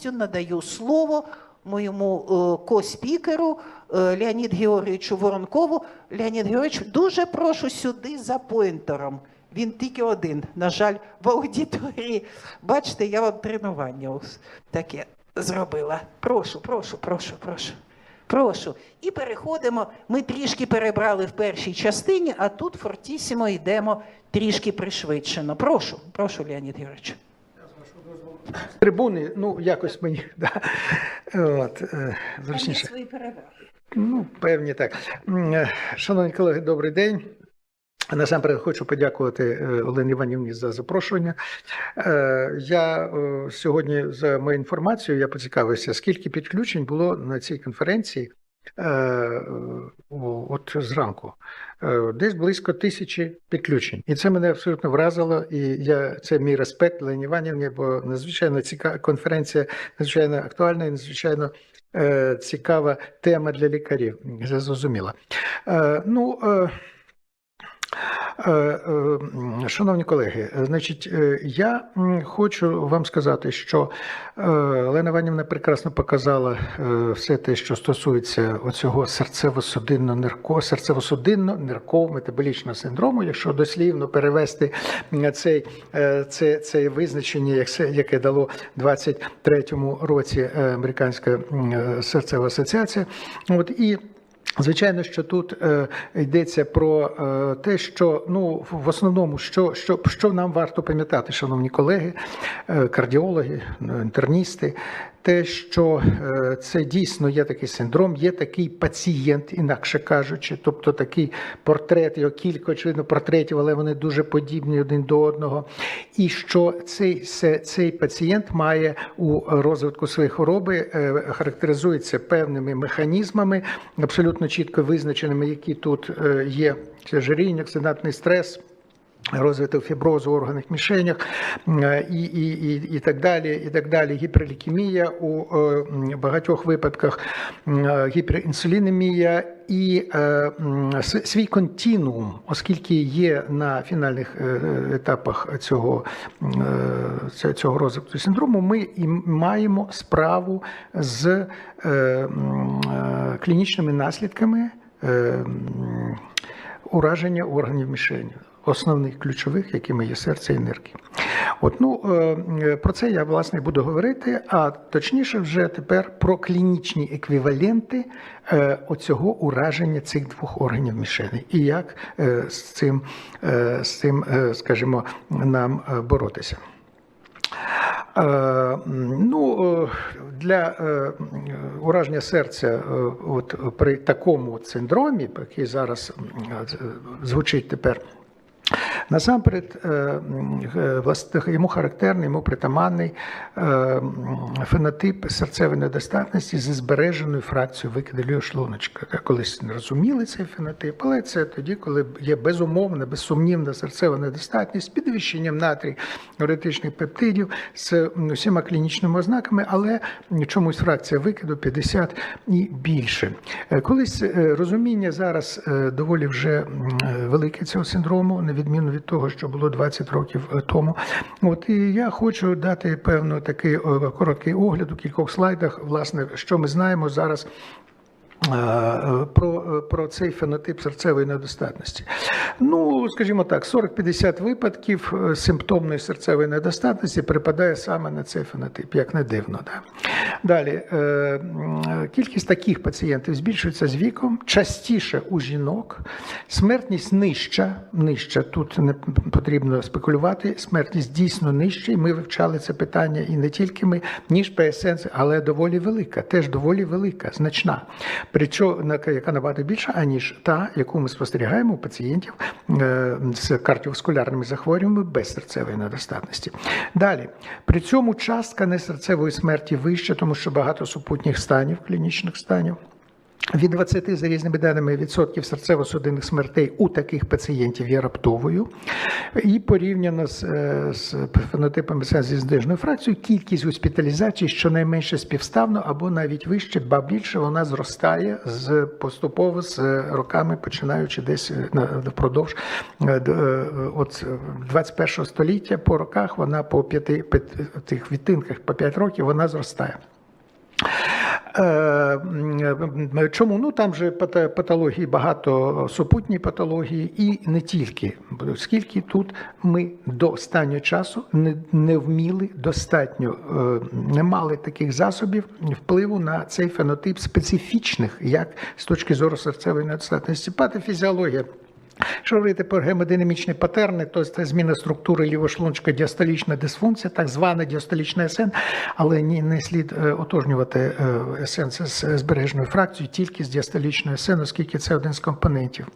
повністю надаю слово моєму е, ко-спікеру е, Леонід Георгійовичу Воронкову. Леонід Георгійович, дуже прошу сюди за поінтером. Він тільки один, на жаль, в аудиторії. Бачите, я вам тренування таке зробила. Прошу, прошу, прошу, прошу. Прошу. І переходимо. Ми трішки перебрали в першій частині, а тут фортісімо йдемо трішки пришвидшено. Прошу, прошу, Леонід Георгійович. Трибуни, ну якось мені да. От, е, зручніше. свої переваги. Ну, певні так. Е, Шановні колеги, добрий день. Насамперед хочу подякувати е, Олені Іванівні за запрошення. Я сьогодні, за мою інформацію, я поцікавився, скільки підключень було на цій конференції от зранку. Е, Десь близько тисячі підключень. І це мене абсолютно вразило. І я це мій респект Лені Іванівні, бо надзвичайно цікава конференція, надзвичайно актуальна і надзвичайно е, цікава тема для лікарів. Зрозуміло. Е, Ну, е, Е, е, Шановні колеги, е, значить, е, я хочу вам сказати, що е, Лена Іванівна прекрасно показала е, все те, що стосується оцього серцево-судинно-нирко, серцево-судинно-ниркового метаболічного синдрому, якщо дослівно перевести м, цей, е, це, це визначення, як це- яке дало в 23-му році е, Американська е, серцева асоціація. От і Звичайно, що тут е, йдеться про е, те, що ну в основному, що, що, що нам варто пам'ятати, шановні колеги, е, кардіологи, ну, інтерністи, те, що е, це дійсно є такий синдром, є такий пацієнт, інакше кажучи, тобто такий портрет, його кілька очевидно портретів, але вони дуже подібні один до одного. І що цей, цей пацієнт має у розвитку своєї хвороби е, характеризується певними механізмами, абсолютно чітко визначеними, які тут е, є. Це жаріння, оксидантний стрес. Розвиток фіброзу в органах мішенях е, і, і, і, і так далі, і так далі. Гіперлікемія у е, багатьох випадках, гіперінсулінемія і е, свій континуум, оскільки є на фінальних е, етапах цього, е, цього розвитку синдрому, ми маємо справу з е, е, клінічними наслідками. е, ураження органів мішені, основних ключових, якими є серце і нирки. От, ну, е, про це я власне буду говорити, а точніше, вже тепер про клінічні еквіваленти е, оцього ураження цих двох органів мішені і як е, з цим, е, з цим е, скажімо, нам е, боротися. Е, Ну, е, для е, ураження серця е, от при такому синдромі, який зараз е, звучить тепер. Насамперед, е, е, йому характерний, йому притаманний е, фенотип серцевої недостатності зі збереженою фракцією викиду лівого шлуночка. Колись не розуміли цей фенотип, але це тоді, коли є безумовна, безсумнівна серцева недостатність з підвищенням натрій еретичних пептидів з усіма клінічними ознаками, але чомусь фракція викиду 50 і більше. Колись розуміння зараз доволі вже велике цього синдрому, на відміну від того, що було 20 років е, тому. От і я хочу дати певно такий е, короткий огляд у кількох слайдах, власне, що ми знаємо зараз. е, Про, про цей фенотип серцевої недостатності. Ну, скажімо так, 40-50 випадків симптомної серцевої недостатності припадає саме на цей фенотип, як не дивно. Да? Далі, е, кількість таких пацієнтів збільшується з віком, частіше у жінок, смертність нижча, нижча, тут не потрібно спекулювати, смертність дійсно нижча, і ми вивчали це питання і не тільки ми, ніж ПСН, але доволі велика, теж доволі велика, значна. Причому, яка набагато більша, аніж та, яку ми спостерігаємо у пацієнтів е, з кардіоваскулярними захворюваннями без серцевої недостатності. Далі, при цьому частка несерцевої смерті вища, тому що багато супутніх станів, клінічних станів. Від 20 за різними даними відсотків серцево-судинних смертей у таких пацієнтів є раптовою. І порівняно з, е, з фенотипами зі зниженою фракцією, кількість госпіталізацій щонайменше співставно або навіть вище, ба більше вона зростає з поступово з роками, починаючи десь е, впродовж е, от 21 століття по роках вона по п'яти- тих відтинках по 5 років вона зростає. Е, м, Чому? Ну там же патології багато супутні патології і не тільки. Скільки тут ми до останнього часу не, не вміли достатньо, е, не мали таких засобів впливу на цей фенотип специфічних, як з точки зору серцевої недостатності. Патофізіологія. Якщо говорити про гемодинамічні патерни, то це зміна структури лівошлунчика, діастолічна дисфункція, так звана діастолічна СН, але ні, не слід е, отожнювати е, СН з збережною фракцією тільки з діастолічною СН, оскільки це один з компонентів.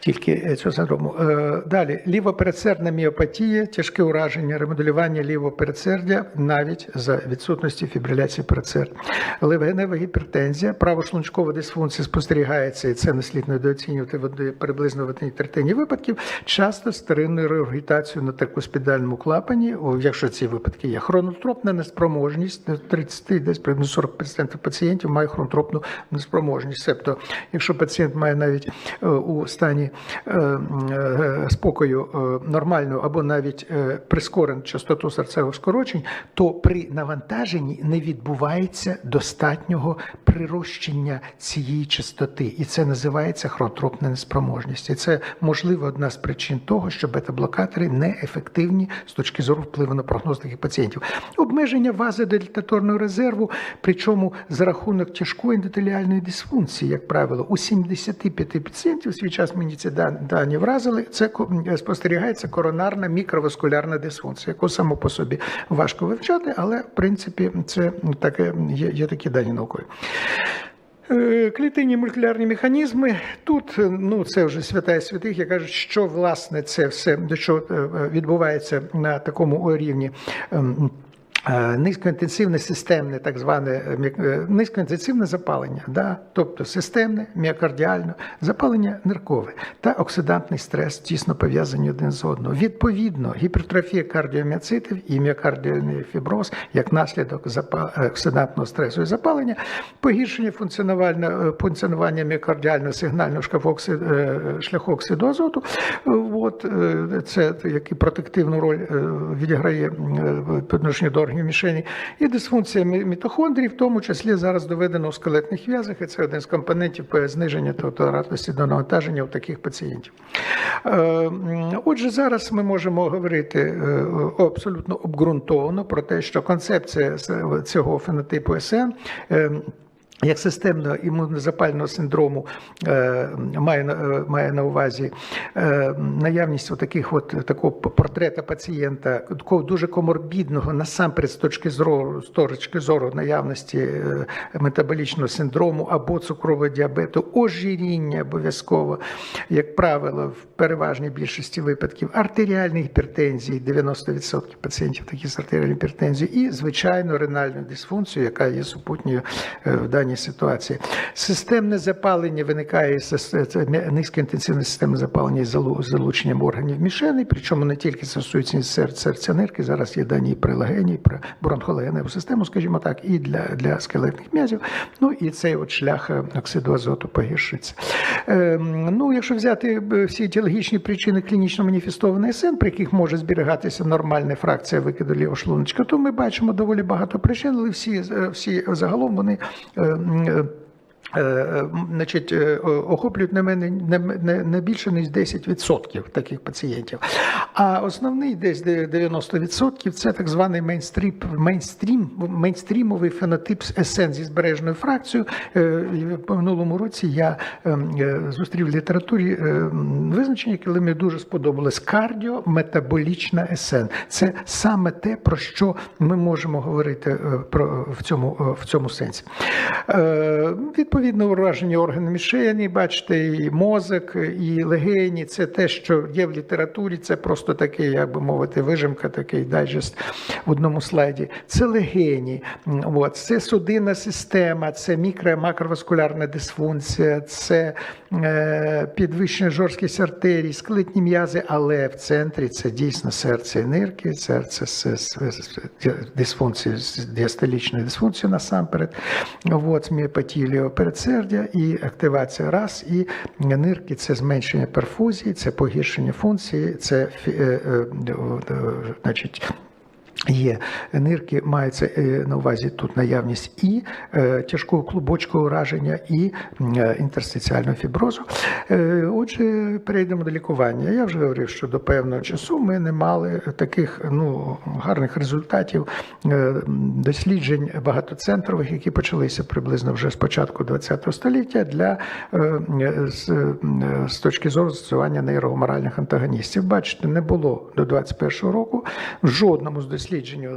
Тільки е, цього синдрому. Е, Далі лівопередсердна міопатія, тяжке ураження, ремоделювання лівого передсердя навіть за відсутності фібриляції передсердя. Левгенева гіпертензія, правошлунчкова дисфункція спостерігається, і це не слід недооцінювати приблизно в одній третині випадків, часто стерильною регургітацією на теркоспідальному клапані, якщо ці випадки є. Хронотропна неспроможність, до 30, десь приблизно 40% пацієнтів має хронотропну неспроможність. Тобто, якщо пацієнт має навіть е, у стані е, е, спокою е, нормальну або навіть прискорену частоту серцевих скорочень, то при навантаженні не відбувається достатнього прирощення цієї частоти, і це називається хронотропна неспроможність. І це можливо одна з причин того, що бета-блокатори неефективні з точки зору впливу на прогноз таких пацієнтів. Обмеження вази вазодилататорного резерву, причому за рахунок тяжкої ендотеліальної дисфункції, як правило, у 75 пацієнтів свій час мені ці дані вразили. Це спостерігається коронарна мікроваскулярна дисфункція, яку само по собі важко вивчати, але в принципі це таке є, є такі дані наукові. Е, Клітинні молекулярні механізми тут ну це вже свята святих, я кажу, що власне це все чого е, відбувається на такому рівні. Е, Низькоінтенсивне системне, так зване е, е, низькоінтенсивне запалення, да? тобто системне, міокардіальне, запалення ниркове та оксидантний стрес тісно пов'язані один з одного. Відповідно, гіпертрофія кардіоміоцитів і міокардіальний фіброз як наслідок оксидантного стресу і запалення, погіршення функціонування, функціонування міокардіального сигнального шляху оксиду азоту. От, е, це який протективну роль е, відіграє е, по до органів мішені. І дисфункція мі- мітохондрій, в тому числі зараз доведено у скелетних в'язах, і це один з компонентів зниження толерантності до навантаження у таких пацієнтів. Отже, зараз ми можемо говорити абсолютно обґрунтовано про те, що концепція цього фенотипу СН. Як системного імунозапального синдрому е, має, е, має на увазі е, наявність таких от такого портрета пацієнта, такого дуже коморбідного, насамперед з точки зору, з точки зору наявності метаболічного синдрому або цукрового діабету, ожиріння обов'язково, як правило, в переважній більшості випадків артеріальної гіпертензії, 90% пацієнтів такі з артеріальною гіпертензією, і звичайно ренальну дисфункцію, яка є супутньою в даній ситуації. Системне запалення виникає з з- це низькоінтенсивне системне запалення з залу- залученням органів мішени, причому не тільки стосується серця, нирки, зараз є дані і про легені, про бронхолегеневу систему, скажімо так, і для, для скелетних м'язів. Ну і цей от шлях е, оксиду азоту погіршується. Ем, ну, якщо взяти е, всі етіологічні причини клінічно маніфестованої СН, при яких може зберігатися нормальна фракція викиду лівого шлуночка, то ми бачимо доволі багато причин, але всі, е, всі загалом вони. äh, е, е, Значить, е, охоплюють на мене не, не, не більше ніж 10% таких пацієнтів. А основний десь 90% це так званий мейнстрім, мейнстрім, мейнстрімовий фенотип СН зі збережною фракцією. В минулому році я ем, зустрів в літературі визначення, яке мені дуже сподобалось: кардіометаболічна СН. Це саме те, про що ми можемо говорити про в цьому, в цьому сенсі. Е, Відповідно, уражені органи мішені, бачите, і мозок, і легені. Це те, що є в літературі. Це просто такий, як би мовити, вижимка, такий дайджест в одному слайді. Це легені, от, це судинна система, це мікро- макроваскулярна дисфункція, це е, підвищення жорсткість артерій, склетні м'язи, але в центрі це дійсно серце і нирки, серце з діастолічною дисфункцією насамперед, от, міопатіліо передсердя і активація раз, і нирки це зменшення перфузії, це погіршення функції, це е, е, е, значить. Є нирки, мається е, на увазі тут наявність і е, тяжкого клубочкового ураження, і е, інтерстиціального фіброзу. Отже, перейдемо до лікування. Я вже говорив, що до певного часу ми не мали таких ну, гарних результатів досліджень багатоцентрових, які почалися приблизно вже з початку ХХ століття для з, з точки зору застосування нейрогуморальних антагоністів. Бачите, не було до 21-го року в жодному з досліджень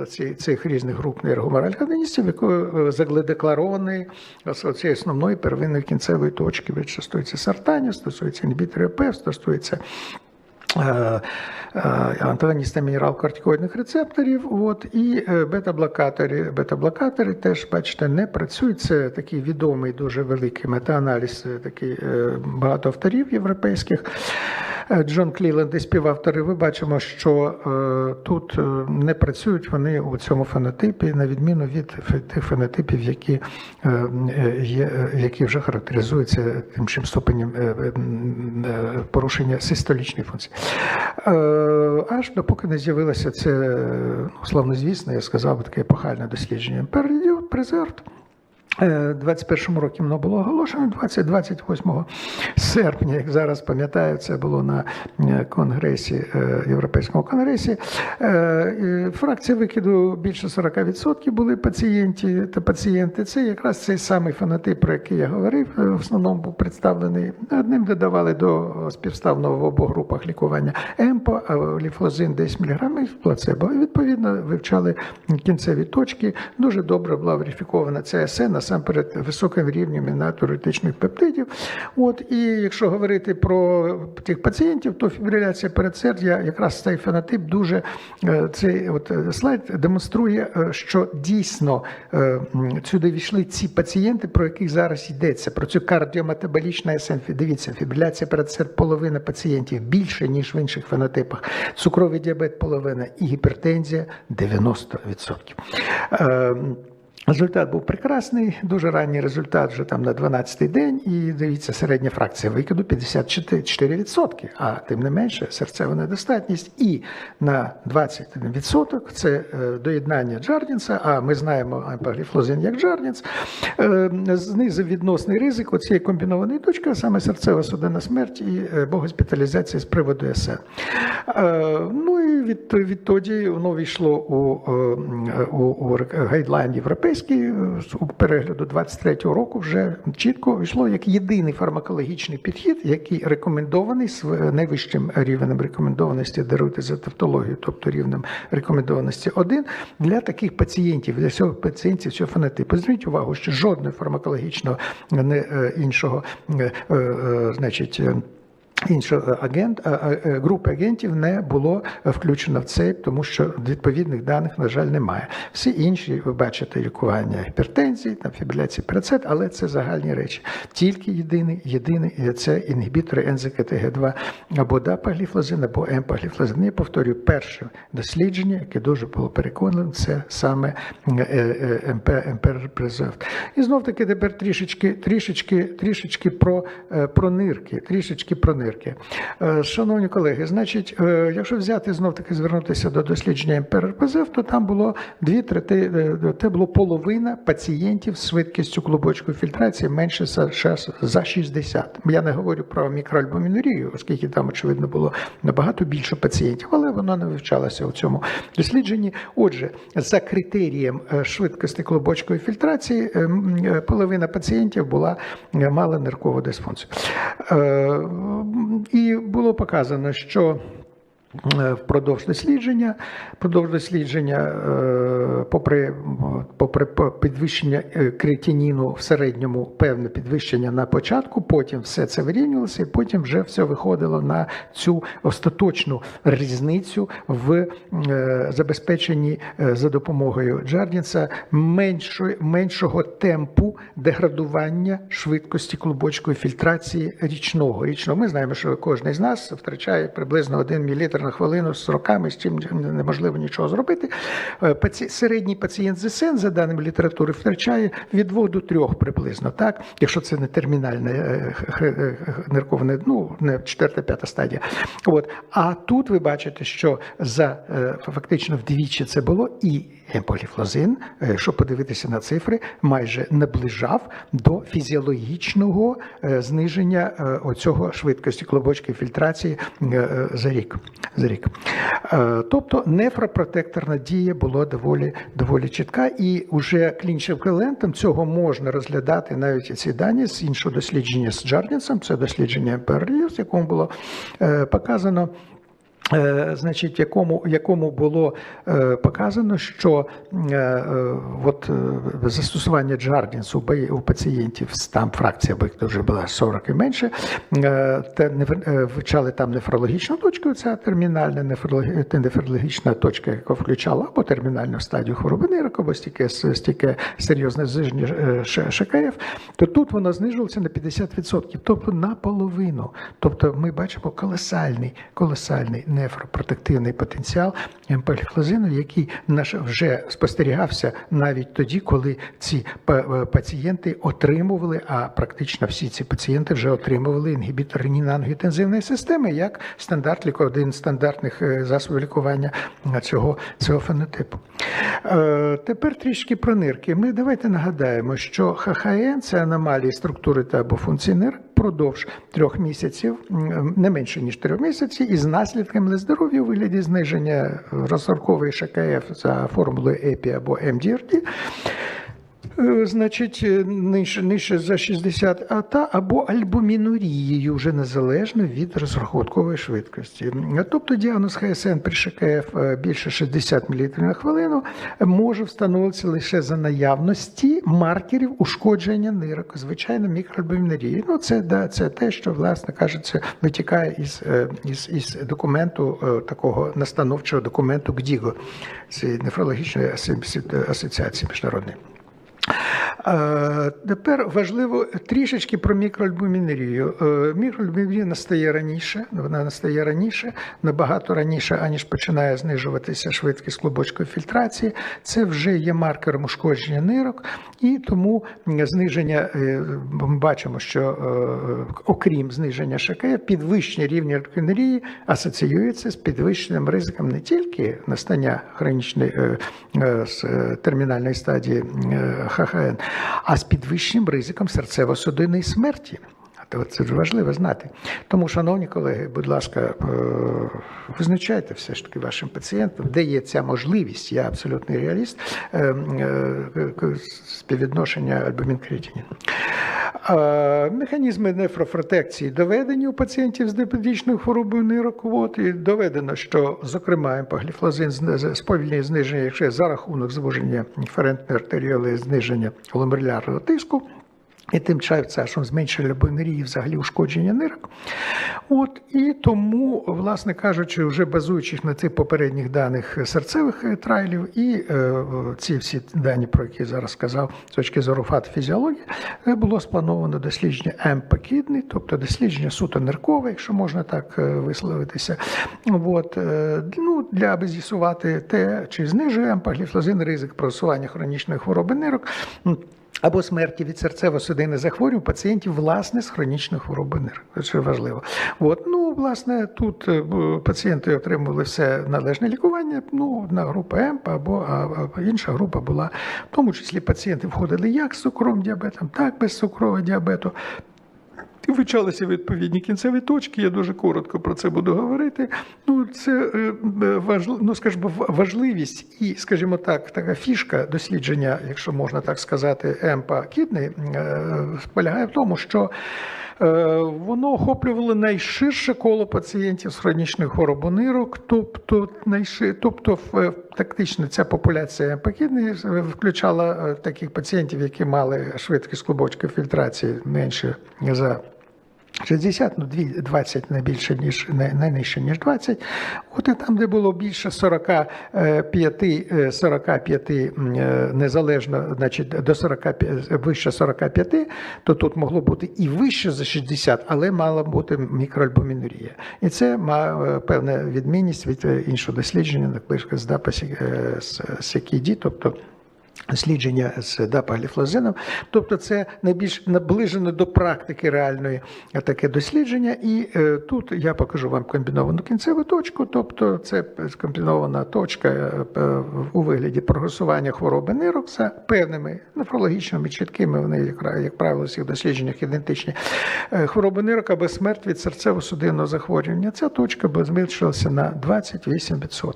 ці- цих різних груп нейрогуморальних антагоністів, які задекларований цієї основної первинної кінцевої точки, стосується сартанів, стосується ПЕВ, стосується е, е, антагоніста мінерал-кортикоїдних рецепторів, от, і е, бета-блокатори. Бета-блокатори теж, бачите, не працюють. Це такий відомий, дуже великий метааналіз, такий багато авторів європейських. Джон Кліленд і співавтори, ви бачимо, що тут не працюють вони у цьому фенотипі, на відміну від тих фенотипів, які, є, які вже характеризуються тим чим ступенем порушення систолічної функції. Е, Аж допоки не з'явилося це ну, славнозвісне, я сказав таке епохальне дослідження Період Презерт. Е, 21 році воно було оголошено 20, 28 серпня, як зараз пам'ятаю, це було на е, конгресі, е, Європейському конгресі. Е, е, Фракція викиду більше 40% були пацієнті та пацієнти. Це якраз цей самий фенотип, про який я говорив, е, в основному був представлений. Одним додавали до співставного в обох групах лікування емпо, а ліфлозин 10 мг плацебо. І відповідно вивчали кінцеві точки. Дуже добре була верифікована ЦСН, насамперед високим рівнем натуретичних пептидів. От і якщо говорити про тих пацієнтів, то фібриляція передсердя, якраз цей фенотип дуже е, цей от е, слайд демонструє, е, що дійсно сюди війшли ці пацієнти, про яких зараз йдеться, про цю кардіометаболічну СН. Дивіться, фібриляція передсердь половина пацієнтів більше, ніж в інших фенотипах. Цукровий діабет половина і гіпертензія 90%. Е, Результат був прекрасний, дуже ранній результат вже там на 12-й день. І дивіться, середня фракція викиду 54%, а тим не менше серцева недостатність. І на 21% це е, доєднання Джардінса, а ми знаємо ампагліфлозин як Джардінс, е, знизив відносний ризик оцієї комбінованої точки, а саме серцева судинна смерть і е, госпіталізація з приводу СН. Е, Ну і від, відтоді воно війшло у, е, у, у гайдлайн європейський е, з- перегляду 23-го року вже чітко йшло як єдиний фармакологічний підхід, який рекомендований з найвищим рівнем рекомендованості даруйте за тавтологію, тобто рівнем рекомендованості 1 для таких пацієнтів, для цього пацієнтів цього фенотипу. Зверніть увагу, що жодного фармакологічного не е, іншого, е, е, значить. Е, Іншого агент а- е, групи агентів не було включено в цей, тому що відповідних даних, на жаль, немає. Всі інші, ви бачите, лікування гіпертензії, там фібриляції перецет, але це загальні речі. Тільки єдиний, єдиний це інгібітори НЗКТГ2 або дапагліфлозин, або емпагліфлозин. Я повторюю, перше дослідження, яке дуже було переконане, це саме МПР-Презерв. І знов таки тепер трішечки, трішечки, трішечки про, е, про нирки, трішечки про нирки. Е, Шановні колеги, значить, е, якщо взяти знов таки звернутися до дослідження МПР-ПЗФ, то там було дві трети, е, це було половина пацієнтів з швидкістю клубочкової фільтрації менше за, шас- за 60. Я не говорю про мікроальбумінурію, оскільки там, очевидно, було набагато більше пацієнтів, але воно не вивчалося у цьому дослідженні. Отже, за критерієм швидкості клубочкової фільтрації, половина пацієнтів була мала ниркову дисфункцію. І було показано, що впродовж дослідження. Впродовж дослідження, е, попри, попри підвищення е, креатиніну в середньому, певне підвищення на початку, потім все це вирівнювалося, і потім вже все виходило на цю остаточну різницю в е, забезпеченні е, за допомогою Джардінса меншого темпу деградування швидкості клубочкової фільтрації річного. Річного ми знаємо, що кожен з нас втрачає приблизно 1 мл на хвилину з роками, з чим неможливо нічого зробити. Е, Середній пацієнт ЗСН, за даними літератури, втрачає від 2 до 3 приблизно, так? якщо це не термінальне е, е, ну не четверта-п'ята стадія. От. А тут ви бачите, що за фактично вдвічі це було і емполіфлозин, е, якщо подивитися на цифри, майже наближав до фізіологічного е, зниження е, оцього швидкості клубочки фільтрації е, е, за рік. За рік. Е, Тобто нефропротекторна дія була доволі, доволі чітка, і уже клінічним еквівалентом цього можна розглядати навіть ці дані з іншого дослідження з Джардінсом, це дослідження Берліус, якому було е, показано. Е, Значить, якому, якому було е, показано, що е, от, застосування джардінсу у пацієнтів там фракція бо вже була 40 і менше, те вивчали там нефрологічну точку, ця термінальна нефрологі- нефрологічна точка, яка включала або термінальну стадію хвороби нирок, стільки, стільки серйозне зниження ШКФ, то тут воно знижувалося на 50%, тобто наполовину. Тобто ми бачимо колосальний, колосальний нефропротективний потенціал емпельфлозину, який наш вже спостерігався навіть тоді, коли ці е, пацієнти отримували, а практично всі ці пацієнти вже отримували інгібітор ренінангіотензивної системи як стандарт ліку- один з стандартних е, засобів лікування цього, цього фенотипу. Е, Тепер трішки про нирки. Ми давайте нагадаємо, що ХХН це аномалії структури та або функції нирок впродовж трьох місяців, не менше ніж трьох місяців, із наслідками нездоров'я здоров'я у вигляді зниження розсоркової ШКФ за формулою ЕПІ або МДРД. Е, Значить, е, нижче, нижче за 60 а та або альбумінурією вже незалежно від розрахункової швидкості. Е, Тобто діагноз ХСН при ШКФ більше 60 мл на хвилину може встановитися лише за наявності маркерів ушкодження нирок, звичайно, мікроальбумінурії. Ну, це, да, це те, що, власне кажучи, витікає із, із, із документу такого настановчого документу ГДІГО, цієї нефрологічної асоці- асоціації міжнародної. Тепер важливо трішечки про мікроальбумінерію. Е, Мікроальбумінерія настає раніше, вона настає раніше, набагато раніше, аніж починає знижуватися швидкість клубочкової фільтрації. Це вже є маркером ушкодження нирок, і тому зниження е, ми бачимо, що е, окрім зниження ШК, підвищення рівня альбумінерії асоціюється з підвищеним ризиком не тільки настання хронічної термінальної стадії ХХН, а з підвищеним ризиком серцево-судинної смерті. Це дуже важливо знати. Тому, шановні колеги, будь ласка, е, визначайте все ж таки вашим пацієнтам, де є ця можливість, я абсолютний реаліст, е, е, співвідношення альбумін-креатинін. Механізми нефропротекції доведені у пацієнтів з диабетичною хворобою нирок. І доведено, що, зокрема, емпагліфлозин сповільнює зниження, якщо за рахунок звуження ферентної артеріоли, зниження гломерулярного тиску. І тим часом зменшили бонерії взагалі ушкодження нирок. От, і тому, власне кажучи, вже базуючись на цих попередніх даних серцевих е, трайлів і е, ці всі дані, про які я зараз сказав, з точки зору фатофізіології, е, було сплановано дослідження емпакідний, тобто дослідження суто ниркове, якщо можна так е, висловитися. От, е, ну, для аби з'ясувати те, чи знижує емпагліфлозин ризик просування хронічної хвороби нирок. Або смерті від серцево-судинних захворювань пацієнтів власне з хронічної хвороби нерв. Це важливо. От, ну, власне, тут е, пацієнти отримували все належне лікування. Ну, одна група ЕМП або а інша група була, в тому числі пацієнти входили як з цукровим діабетом, так без цукрового діабету. Вивчалися відповідні кінцеві точки. Я дуже коротко про це буду говорити. Ну, це е, важливо, ну, скажімо, важливість і, скажімо так, така фішка дослідження, якщо можна так сказати, емпа кідний, полягає в тому, що е, воно охоплювало найширше коло пацієнтів з хронічною хворобою нирок, тобто найши, тобто тактично ця популяція емпакідної включала е, таких пацієнтів, які мали швидкість клубочків фільтрації менше за 60, ну 20 не ніж не, ніж 20. От і там, де було більше 45, е, 45 е, незалежно, значить до 45, вище 45, то тут могло бути і вище за 60, але мала бути мікроальбумінурія. І це має певна відмінність від е, іншого дослідження, наприклад, з ДАПа Сікіді, тобто Дослідження з дапагліфлозином, тобто це найбільш наближено до практики реальної таке дослідження. І е, тут я покажу вам комбіновану кінцеву точку, тобто це комбінована точка е, е, у вигляді прогресування хвороби нирок за певними нефрологічними чіткими, вони, як, як правило, у всіх дослідженнях ідентичні. Е, Хвороби нирок або смерть від серцево-судинного захворювання. Ця точка би зменшилася на 28%.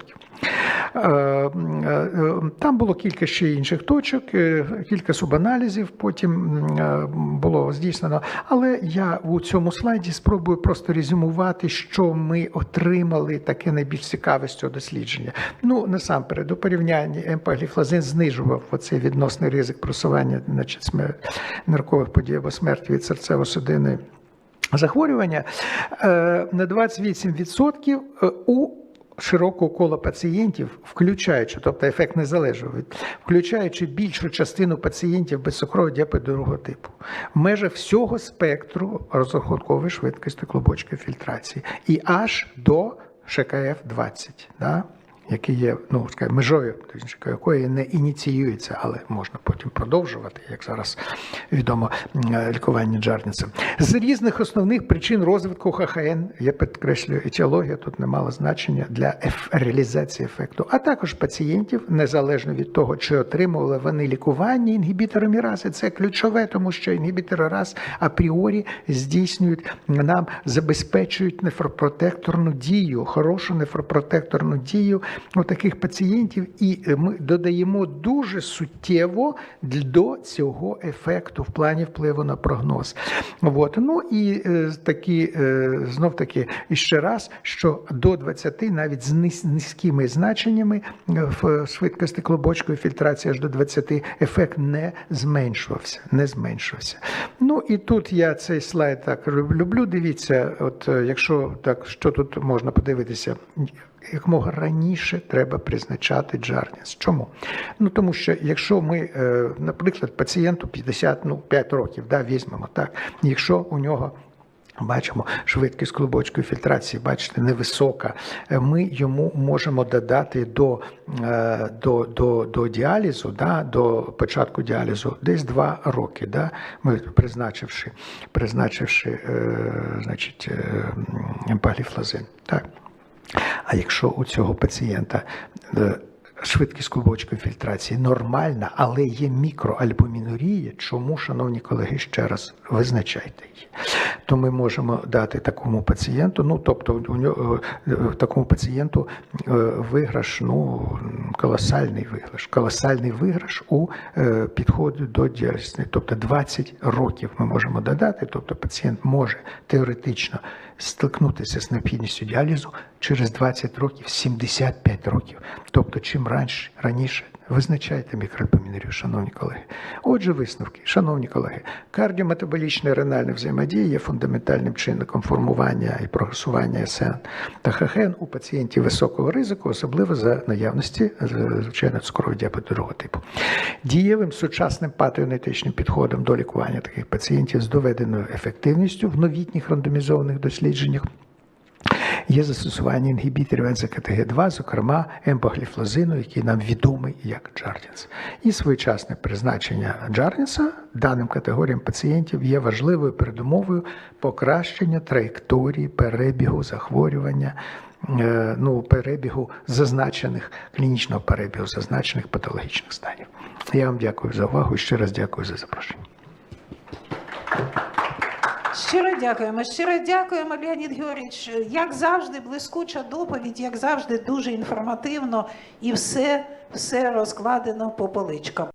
Е, е, Там було кілька ще інших точок, е, кілька субаналізів потім е, було здійснено. Але я у цьому слайді спробую просто резюмувати, що ми отримали таке найбільш цікаве з цього дослідження. Ну, насамперед, у порівнянні емпагліфлазин знижував оцей відносний ризик просування значить, смер- ниркових подій або смерті від серцево-судинної захворювання е, на 28% у широкого кола пацієнтів, включаючи, тобто ефект не залежав від, включаючи більшу частину пацієнтів без цукрового діабету другого типу, в межах всього спектру розрахункової швидкості клубочки фільтрації і аж до ШКФ-20. Да? Який є ну, скажімо, межою, якої не ініціюється, але можна потім продовжувати, як зараз відомо лікування Джарніцем. З різних основних причин розвитку ХХН, я підкреслюю, етіологія тут не мала значення для реалізації ефекту, а також пацієнтів, незалежно від того, чи отримували вони лікування інгібіторами рази. Це ключове, тому що інгібітори раз апріорі здійснюють нам, забезпечують нефропротекторну дію, хорошу нефропротекторну дію таких пацієнтів, і е, ми додаємо дуже суттєво до цього ефекту в плані впливу на прогноз. От. Ну і е, такі, е, знов таки, ще раз, що до 20 навіть з низькими значеннями в швидкості клубочкової фільтрації аж до 20 ефект не зменшувався. Не зменшувався. Ну і тут я цей слайд так люблю. Дивіться, от якщо так, що тут можна подивитися. Якомога раніше треба призначати Джарніс. Чому? Ну тому що якщо ми, е, наприклад, пацієнту 50, ну 5 років, да, візьмемо так, якщо у нього Бачимо, швидкість клубочкової фільтрації, бачите, невисока. Е, Ми йому можемо додати до, е, до, до, до діалізу, да, до початку діалізу десь 2 роки. Да, ми призначивши, призначивши е, значить, е, емпагліфлазин. Так. А якщо у цього пацієнта е, швидкість клубочкової фільтрації нормальна, але є мікроальбумінурія, чому, шановні колеги, ще раз визначайте її, то ми можемо дати такому пацієнту, ну тобто у нього е, такому пацієнту е, виграш, ну колосальний виграш, колосальний виграш у е, підході до діяльності. Тобто 20 років ми можемо додати, тобто пацієнт може теоретично стикнутися з необхідністю діалізу через 20 років, 75 років. Тобто, чим раніше, раніше визначайте мікроальбумінурію, шановні колеги. Отже, висновки, шановні колеги, кардіометаболічна ренальна взаємодія є фундаментальним чинником формування і прогресування СН та ХХН у пацієнтів високого ризику, особливо за наявності е, звичайно цукрового діабету другого типу. Дієвим сучасним патогенетичним підходом до лікування таких пацієнтів з доведеною ефективністю в новітніх рандомізованих дослідженнях є застосування інгібіторів НЗКТГ2, зокрема емпагліфлозину, який нам відомий як Джардінс. І своєчасне призначення Джардінса даним категоріям пацієнтів є важливою передумовою покращення траєкторії перебігу захворювання. е, Ну, перебігу зазначених клінічного перебігу зазначених патологічних станів. Я вам дякую за увагу і ще раз дякую за запрошення. Щиро дякуємо. Щиро дякуємо, Леонід Георгійович. Як завжди, блискуча доповідь, як завжди, дуже інформативно і все, все розкладено по поличкам.